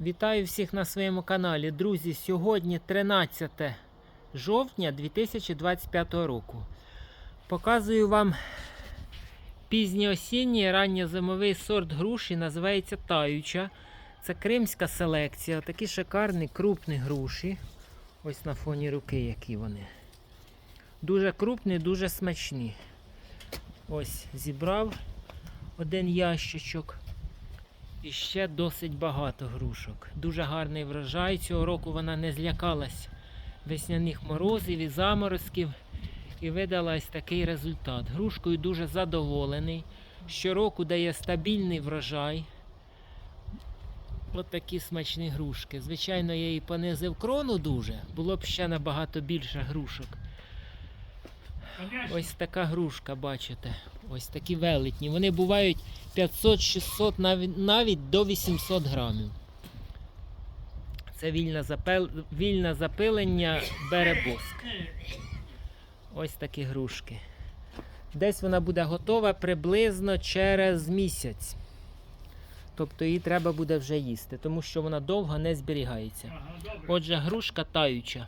Вітаю всіх на своєму каналі. Друзі, сьогодні 13 жовтня 2025 року. Показую вам пізньоосінній ранньозимовий сорт груші, називається таюча. Це кримська селекція. Такі шикарні крупні груші. Ось на фоні руки, які вони. Дуже крупні, дуже смачні. Ось зібрав один ящичок. І ще досить багато грушок. Дуже гарний врожай. Цього року вона не злякалась весняних морозів і заморозків і видала ось такий результат. Грушкою дуже задоволений. Щороку дає стабільний врожай. От такі смачні грушки. Звичайно, я її понизив крону дуже, було б ще набагато більше грушок. Ось така грушка, бачите. Ось такі велетні. Вони бувають 500-600, навіть, навіть до 800 грамів. Це вільне, запел... вільне запилення беребоск. Ось такі грушки. Десь вона буде готова приблизно через місяць. Тобто її треба буде вже їсти, тому що вона довго не зберігається. Отже, грушка таюча.